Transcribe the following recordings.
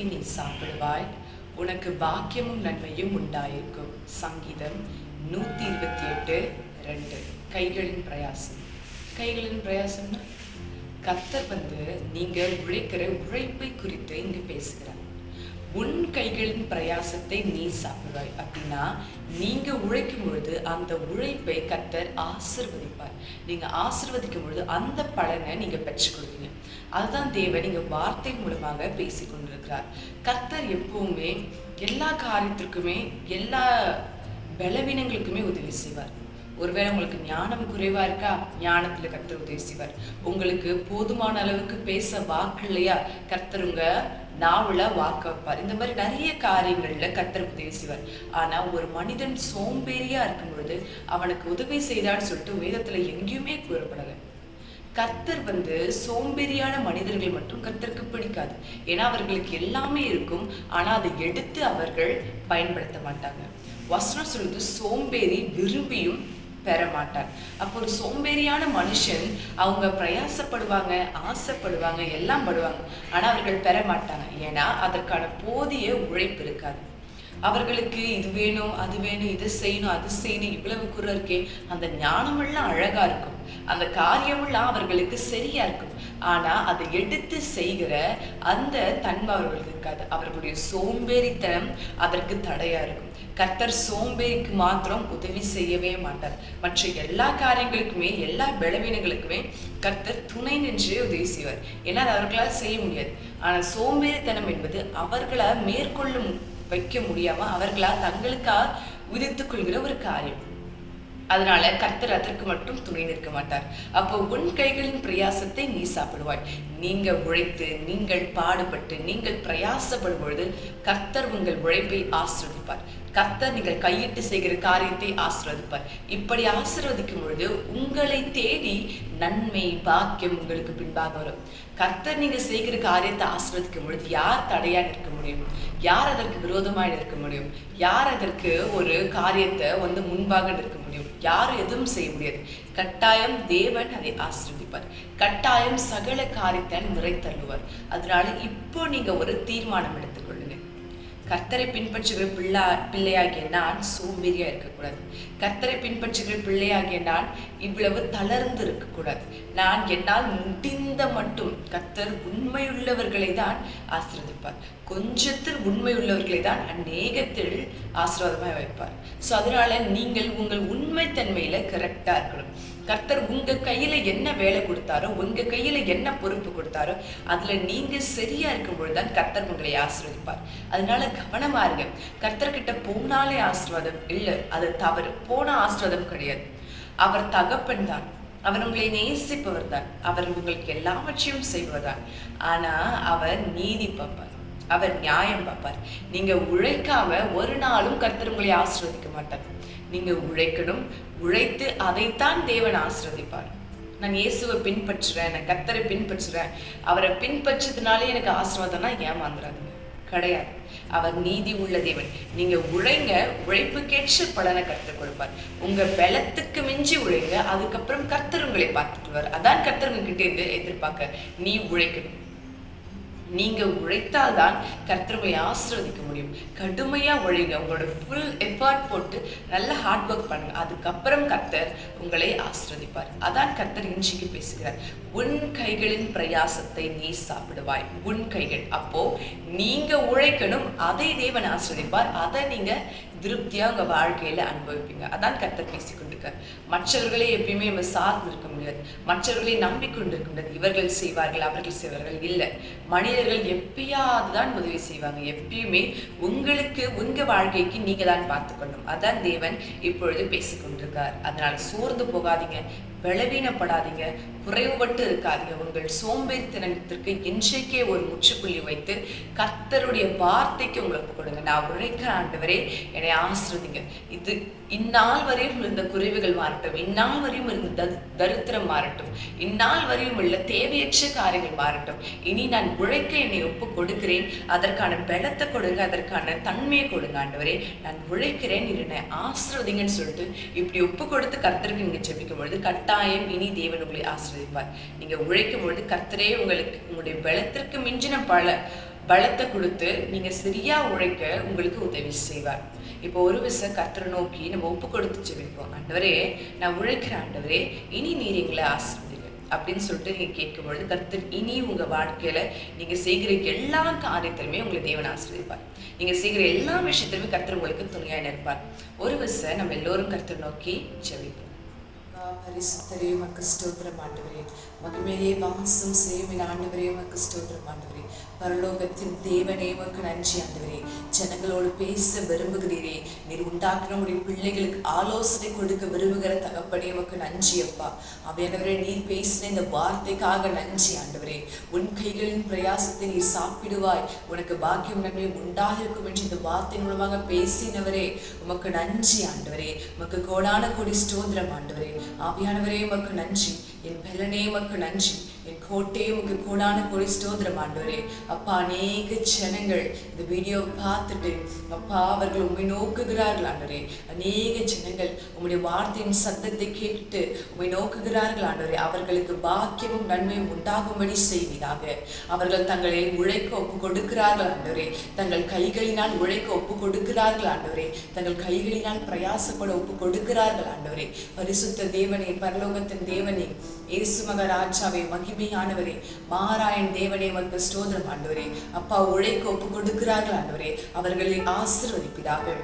பிரயாசத்தை நீ சாப்பிடுவாய். உனக்கு பாக்கியமும் நன்மையும் உண்டாயிருக்கும். சங்கீதம் நூத்தி இருபத்தி எட்டு ரெண்டு. கைகளின் பிரயாசம். கைகளின் பிரயாசம்னா? கத்தர் வந்து நீங்க உழைக்கிற உழைப்பை குறித்து இங்கு பேசுகிறார். உன் கைகளின் பிரயாசத்தை நீ சாப்பிடுவாய். அப்படின்னா நீங்க உழைக்கும் பொழுது அந்த உழைப்பை கத்தர் ஆசிர்வதிப்பார். நீங்க ஆசிர்வதிக்கும் பொழுது அந்த பலனை நீங்க பெற்றுக்கொள்வீங்க அதுதான் தேவை நீங்க வார்த்தை மூலமாக பேசி கொண்டிருக்கிறார். கர்த்தர் எப்பவுமே எல்லா காரியத்திற்குமே எல்லா பலவீனங்களுக்குமே உதவி செய்வார். ஒருவேளை உங்களுக்கு ஞானம் குறைவா இருக்கா? ஞானத்துல கர்த்தர் உதவி செய்வார் உங்களுக்கு போதுமான அளவுக்கு பேச வாக்கு இல்லையா? கர்த்தர் உங்க நாவல வாக்க வைப்பார். இந்த மாதிரி நிறைய காரியங்கள்ல கர்த்தர் உதவி செய்வார் ஆனா ஒரு மனிதன் சோம்பேறியா இருக்கும் பொழுது அவனுக்கு உதவி செய்தான்னு சொல்லிட்டு வேதத்துல எங்கேயுமே கூறப்படலை. கர்த்தர் வந்து சோம்பேறியான மனிதர்கள் மட்டும் கர்த்தருக்கு பிடிக்காது. ஏன்னா அவர்களுக்கு எல்லாமே இருக்கும். ஆனா அதை எடுத்து அவர்கள் பயன்படுத்த மாட்டாங்க. வசனம் சொல்லுது சோம்பேறி விரும்பியும் பெற மாட்டார் அப்போ ஒரு சோம்பேறியான மனுஷன் அவங்க பிரயாசப்படுவாங்க ஆசைப்படுவாங்க எல்லாம் படுவாங்க. ஆனா அவர்கள் பெற மாட்டாங்க ஏன்னா அதற்கான போதிய உழைப்பு இருக்காது. அவர்களுக்கு இது வேணும் அது வேணும் இது செய்யணும் அது செய்யணும் இவ்வளவு குறை இருக்கே. அந்த ஞானமெல்லாம் அழகா இருக்கும். அந்த காரியமெல்லாம் அவர்களுக்கு சரியா இருக்கும். ஆனா அதை எடுத்து செய்கிற அந்த தன்மை அவர்களுக்கு இருக்காது. அவர்களுடைய சோம்பேறித்தனம் அதற்கு தடையா இருக்கும். கர்த்தர் சோம்பேறிக்கு மாத்திரம் உதவி செய்யவே மாட்டார். மற்ற எல்லா காரியங்களுக்குமே எல்லா பலவீனங்களுக்குமே கர்த்தர் துணை நின்று உதவி செய்வார். ஏன்னா அது அவர்களால் செய்ய முடியாது. ஆனால் சோம்பேறித்தனம் என்பது அவர்களால் மேற்கொள்ளும் வைக்க முடியாம அவர்களால் தங்களுக்காக உதித்துக் கொள்கிற ஒரு காரியம். அதனால கர்த்தர் அதற்கு மட்டும் துணை நிற்க மாட்டார். அப்போ உன் கைகளின் பிரயாசத்தை நீ சாப்பிடுவாய். நீங்க உழைத்து நீங்கள் பாடுபட்டு நீங்கள் பிரயாசப்படும் பொழுது கர்த்தர் உங்கள் உழைப்பை ஆசிரியப்பார் கர்த்தர் நீங்கள் கையிட்டு செய்கிற காரியத்தை ஆசிர்வதிப்பார். இப்படி ஆசிர்வதிக்கும் பொழுது உங்களை தேடி நன்மை பாக்கியம் உங்களுக்கு பின்பாக வரும். கர்த்தர் நீங்க செய்கிற காரியத்தை ஆசிர்வதிக்கும் பொழுது யார் தடையா நிற்க முடியும்? யார் அதற்கு விரோதமாய் நிற்க முடியும்? யார் அதற்கு ஒரு காரியத்தை வந்து முன்பாக நிற்க முடியும்? யாரும் எதுவும் செய்ய முடியாது. கட்டாயம் தேவன் அதை ஆசிர்வதிப்பார். கட்டாயம் சகல காரியத்தை நிறைத்தள்ளுவார். அதனால இப்போ நீங்க ஒரு தீர்மானம் எடுத்துக்கொள்ளுங்க. கர்த்தரை பின்பற்றுகிற பிள்ளா பிள்ளையாகிய நான் சோம்பேறியா இருக்கக்கூடாது. கர்த்தரை பின்பற்றுகிற பிள்ளையாகிய நான் இவ்வளவு தளர்ந்து இருக்கக்கூடாது. நான் என்னால் முடிந்த மட்டும் கர்த்தர் உண்மையுள்ளவர்களை தான் ஆசிரதிப்பார் கொஞ்சத்தில் உண்மையுள்ளவர்களை தான் அநேகத்தில் ஆசீர்வாதமாக வைப்பார். ஸோ அதனால நீங்கள் உங்கள் உண்மைத்தன்மையில கரெக்டா இருக்கணும். கர்த்தர் உங்க கையில என்ன வேலை கொடுத்தாரோ உங்க கையில என்ன பொறுப்பு கொடுத்தாரோ அதுல நீங்க சரியா இருக்கும் பொழுதுதான் கர்த்தர் உங்களை ஆசீர்வதிப்பார். அதனால கவனமா இருங்க. கர்த்தர்கிட்ட போனாலே ஆசீர்வாதம் இல்ல அது தவறு. போன ஆசீர்வாதம் கிடையாது. அவர் தகப்பன் தான். அவர் உங்களை நேசிப்பவர் தான். அவர் உங்களுக்கு எல்லாவற்றையும் செய்பவர் தான். ஆனா அவர் நீதி பார்ப்பார். அவர் நியாயம் பார்ப்பார். நீங்க உழைக்காம ஒரு நாளும் கர்த்தர் உங்களை ஆசீர்வதிக்க மாட்டார். நீங்கள் உழைக்கணும். உழைத்து அதைத்தான் தேவன் ஆசிரதிப்பார் நான் இயேசுவை பின்பற்றுறேன் நான் கத்தரை பின்பற்றுறேன். அவரை பின்பற்றதுனாலே எனக்கு ஆசீர்வாதம்னா ஏமாந்துடாதுங்க கிடையாது. அவர் நீதி உள்ள தேவன். நீங்க உழைங்க உழைப்புக்கேற்ற பலனை கர்த்தர் கொடுப்பார். உங்க பலத்துக்கு மிஞ்சி உழைங்க அதுக்கப்புறம் கர்த்தர் உங்களை பார்த்துக்குவார். அதான் கர்த்தர் உங்ககிட்ட இருந்து எதிர்பார்க்க. நீ உழைக்கணும். நீங்க உழைத்தால் தான் உங்களை ஆசீர்வதிக்க முடியும். கடுமையா உழைங்க உங்களோட ஃபுல் எஃபர்ட் போட்டு நல்ல ஹார்ட் ஒர்க் பண்ணுங்க. அதுக்கப்புறம் கர்த்தர் உங்களை ஆசிரதிப்பார் அதான் கர்த்தர் இன்றைக்கு பேசுகிறார். உன் கைகளின் பிரயாசத்தை நீ சாப்பிடுவாய். உன் கைகள். அப்போ நீங்க உழைக்கணும். அதை தேவன் ஆசிரதிப்பார் அதை நீங்க திருப்தியா உங்க வாழ்க்கையில அனுபவிப்பீங்க. அதான் கர்த்தர் பேசிக்கொண்டிருக்கார். மற்றவர்களை எப்பயுமே நம்ம சார்ந்து இருக்க முடியாது. மற்றவர்களை நம்பிக்கொண்டு இருக்க முடியாது. இவர்கள் செய்வார்கள் அவர்கள் செய்வார்கள். இல்லை. ஆசிரியர்கள் எப்பயாவது தான் உதவி செய்வாங்க. எப்பயுமே உங்களுக்கு உங்க வாழ்க்கைக்கு நீங்க தான் பார்த்துக்கணும். அதான் தேவன் இப்பொழுது பேசிக் கொண்டிருக்கார். அதனால சோர்ந்து போகாதீங்க பலவீனப்படாதீங்க குறைவுபட்டு இருக்காதீங்க. உங்கள் சோம்பேறித்தனத்திற்கு இன்றைக்கே ஒரு முற்றுப்புள்ளி வைத்து கர்த்தருடைய வார்த்தைக்கு உங்களுக்கு கொடுங்க. நான் உழைக்கிற ஆண்டவரே என்னை ஆசிரதிங்க இது இந்நாள் வரையும் இருந்த குறைவுகள் மாறட்டும். இந்நாள் வரையும் இருந்த தரித்திரம் மாறட்டும். இந்நாள் வரையும் உள்ள தேவையற்ற காரியங்கள் மாறட்டும். இனி நான் உழைக்க என்னை ஒப்பு கொடுக்கிறேன் அதற்கான பலத்தை கொடுங்க அதற்கான தன்மையை கொடுங்க ஆண்டவரே. நான் உழைக்கிறேன் இருனை என்னை ஆசிர்வதிங்கன்னு சொல்லிட்டு இப்படி ஒப்பு கொடுத்து கர்த்தருக்கு நீங்க ஜெபிக்கும் பொழுது கட்டாயம் இனி தேவன் உங்களை ஆசீர்வதிப்பார். நீங்க உழைக்கும் பொழுது கர்த்தரே உங்களுக்கு உங்களுடைய பலத்திற்கு மிஞ்சின பல பலத்தை கொடுத்து நீங்க சரியா உழைக்க உங்களுக்கு உதவி செய்வார். இப்போ ஒரு விச கர்த்தரை நோக்கி நம்ம ஒப்பு கொடுத்து ஜெபிப்போம். ஆண்டவரே நான் உழைக்கிற ஆண்டவரே. இனி நீர் எங்களை ஆசிர்வதிங்க அப்படின்னு சொல்லிட்டு நீங்க கேட்கும் பொழுது கர்த்தர் இனி உங்க வாழ்க்கையில நீங்க செய்கிற எல்லா காரியத்திலுமே உங்களை தேவன் ஆசிரியப்பார் நீங்க செய்கிற எல்லா விஷயத்திலுமே கர்த்தர் உங்களுக்கு துணையா நிற்பார். ஒரு விசை நம்ம எல்லோரும் கர்த்தர் நோக்கி ஜெபிப்போம். பரிசுத்தரே உமக்கு ஸ்தோத்திரம் ஆண்டவரே. மகிமேலே வாசம் செய்யும் என் ஆண்டவரே உமக்கு ஸ்தோத்திரம் ஆண்டவரே. பரலோகத்தின் தேவனே உமக்கு நன்றி ஆண்டவரே. ஜனங்களோடு பேச விரும்புகிறீரே. நீர் உண்டாக்குன உடைய பிள்ளைகளுக்கு ஆலோசனை கொடுக்க விரும்புகிற தகப்பனே உமக்கு நன்றி அப்பா. அவையானவரே நீர் பேசின இந்த வார்த்தைக்காக நன்றி ஆண்டவரே. உன் கைகளின் பிரயாசத்தை நீ சாப்பிடுவாய். உனக்கு பாக்கியம் நன்மை உண்டாக இருக்கும் என்று இந்த வார்த்தை மூலமாக பேசினவரே. உமக்கு நன்றி ஆண்டவரே. உமக்கு கோடான கோடி ஸ்தோத்திரம் ஆண்டவரே. ஆவியானவரே உமக்கு நன்றி. என் பெலனே உமக்கு நன்றி. என் கோட்டையும் உங்க கூடான கோடி ஸ்தோத்திரம் ஆண்டவரே. அப்பா அநேக ஜனங்கள் இந்த வீடியோவை பார்த்துட்டு அப்பா அவர்கள் உண்மை நோக்குகிறார்கள் ஆண்டவரே. அநேக ஜனங்கள் உங்களுடைய வார்த்தையின் சத்தத்தை கேட்டு உண்மை நோக்குகிறார்கள் ஆண்டவரே. அவர்களுக்கு பாக்கியமும் நன்மையும் உண்டாகும்படி செய்வீராக. அவர்கள் தங்களை உழைக்க ஒப்பு கொடுக்கிறார்கள் ஆண்டவரே. தங்கள் கைகளினால் உழைக்க ஒப்பு கொடுக்கிறார்கள் ஆண்டவரே. தங்கள் கைகளினால் பிரயாசப்பட ஒப்பு கொடுக்கிறார்கள் ஆண்டவரே. பரிசுத்த தேவனே பரலோகத்தின் தேவனே இயேசு மகராஜாவே மகிமையானவரே. மாராயன் தேவனே மக்கு ஸ்தோத்திரம் ஆண்டவரே. அப்பா உழைக்க ஒப்பு கொடுக்கிறார்கள் ஆண்டவரே. அவர்களை ஆசிர்வதிப்பிடார்கள்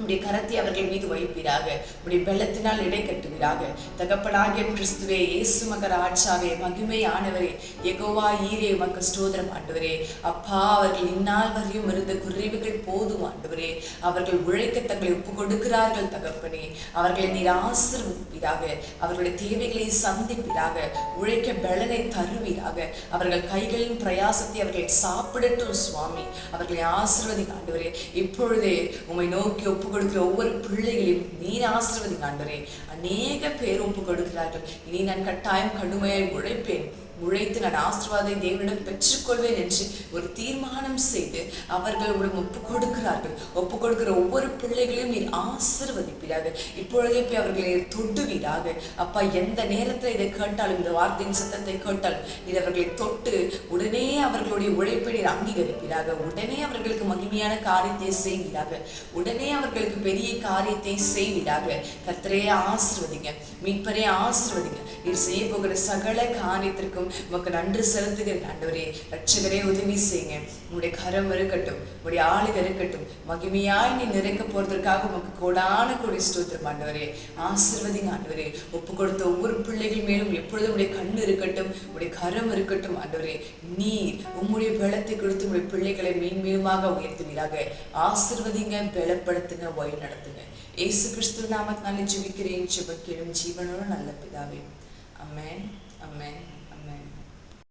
உடைய கரத்தை அவர்கள் மீது வைப்பீராக. உடைய பெல்லத்தினால் இடை கட்டுவீராக. தகப்பனாகிய கிறிஸ்துவே இயேசு மகர ஆட்சாவே மகிமையானவரே எகோவா ஈரே மக்க ஸ்தோத்திரம் ஆண்டவரே. அப்பா அவர்கள் இந்நாள் வரையும் இருந்த குறைவுகள் போதும் ஆண்டவரே. அவர்கள் உழைக்க தங்களை ஒப்பு கொடுக்கிறார்கள் தகப்பனே. அவர்களை நீர் ஆசிர்வதிப்பீராக. அவர்களுடைய தேவைகளை சந்திப்பீராக. உழைக்க பலனை தருவீராக. அவர்கள் கைகளின் பிரயாசத்தை அவர்கள் சாப்பிடட்டும் சுவாமி. அவர்களை ஆசிர்வதி ஆண்டவரே. இப்பொழுதே உம்மை நோக்கி ஒப்பு கொடுக்கிற ஒவ்வொரு பிள்ளைகளையும் நீர் ஆசிர்வதி ஆண்டவரே அநேக பேர் ஒப்பு கொடுக்கிறார்கள் இனி நான் கட்டாயம் கடுமையாய் உழைப்பேன். உழைத்து நான் ஆசிர்வாதை தேவனிடம் பெற்றுக்கொள்வேன் என்று ஒரு தீர்மானம் செய்து அவர்கள் ஒப்பு கொடுக்கிறார்கள் ஒப்பு கொடுக்கிற ஒவ்வொரு பிள்ளைகளையும் நீர் ஆசிர்வதிப்பீராக. இப்பொழுதே போய் அவர்களை தொடுவீராக. அப்பா எந்த நேரத்தில் இதை கேட்டாலும் இந்த வார்த்தையின் சத்தத்தை கேட்டாலும் இது அவர்களை தொட்டு உடனே அவர்களுடைய உழைப்பை நீர் அங்கீகரிப்பீராக. உடனே அவர்களுக்கு மகிமையான காரியத்தை செய்வீராக. உடனே அவர்களுக்கு பெரிய காரியத்தை செய்வீராக. கர்த்தரே ஆசிர்வதிங்க. மீட்பரே ஆசிர்வதிங்க. நீர் செய்ய போகிற சகல காரியத்திற்கும் உமக்கு நன்றி செலுத்துகிறேன் ஆண்டவரே. ரட்சகரே உதவி செய்யுங்க. உங்களுடைய கரம் இருக்கட்டும் உங்களுடைய ஆளுக இருக்கட்டும். மகிமையாய் நீ நிறைக்க போறதற்காக உமக்கு கோடான கோடி ஸ்தோத்திரம் ஆண்டவரே. ஆசிர்வதிங்க ஆண்டவரே. ஒப்பு கொடுத்த ஒவ்வொரு பிள்ளைகள் மேலும் எப்பொழுதும் உடைய கண் இருக்கட்டும் உடைய கரம் இருக்கட்டும் ஆண்டவரே. நீர் உம்முடைய பலத்தை கொடுத்து உங்களுடைய பிள்ளைகளை மீன்மீனுமாக உயர்த்துவீராக. ஆசிர்வதிங்க பலப்படுத்துங்க வழி நடத்துங்க. ஏசு கிறிஸ்து நாமத்தினாலே ஜெபிக்கிறேன் ஜெபக்கிறேன் ஜீவனோட நல்ல பிதாவே. Amen amen